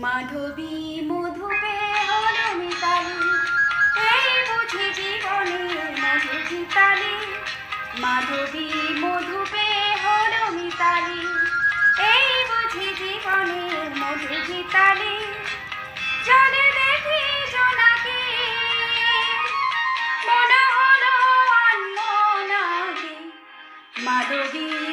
মাধবী মধুপে হলো এই বুঝি জীবনের মধুর গীতালি মাধবী মধুপে হলো এই বুঝি জীবনের মধুর গীতালি চলে দেখি জোনাকি, মনে হলো আনমনাকি। মাধবী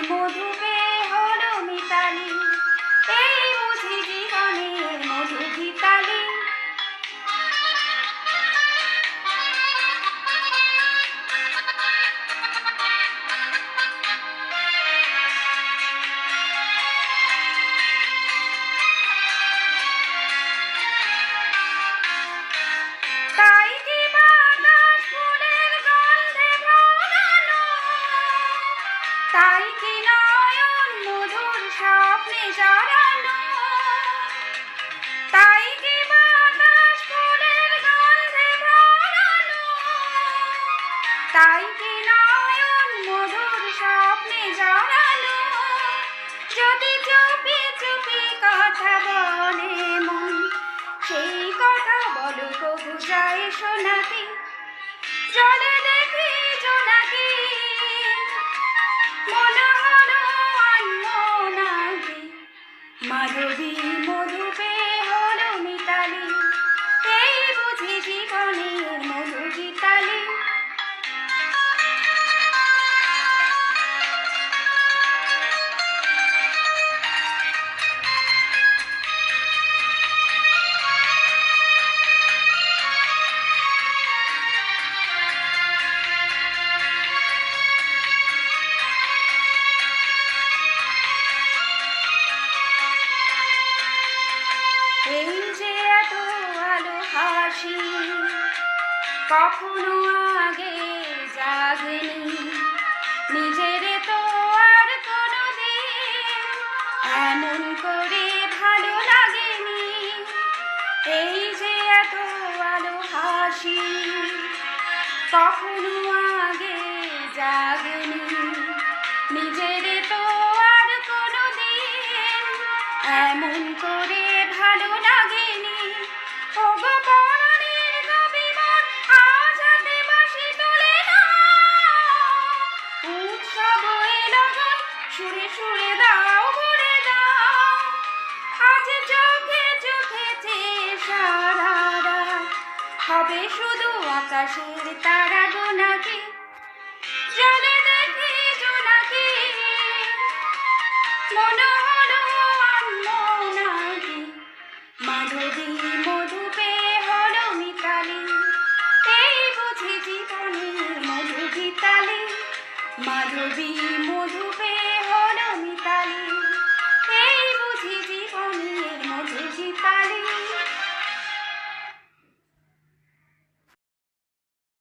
তাই কি নয়ন মধুর স্বপ্নে জড়ানো যদি চুপি চুপি কথা বলে মন, সেই কথা বলো কবু যায় শোনাকি জলে দেখি জোনাকি। মনে হলো আনমনাকি। মাধবী মধুপে হলো কখনো আগে জাগেনি। নিজের তো আর কোনো দিন এমন করে ভালো লাগেনি। এই যে এত আলো হাসি কখনো আগে জাগেনি। নিজের তো আর কোনো দিন এমন করে ভালো লাগেনি। ও সুরে সুরে দাও, ভরে দাও। আজ চোখে চোখেছে সারা রাত হবে শুধু আকাশের তারা গোনাকে জলে দেখি জোনাকি মনে মাধবী মধুপে হলো মিতালি। এই বুঝি জীবনের মধু গীতালি মাধবী মধুপে I'm mitali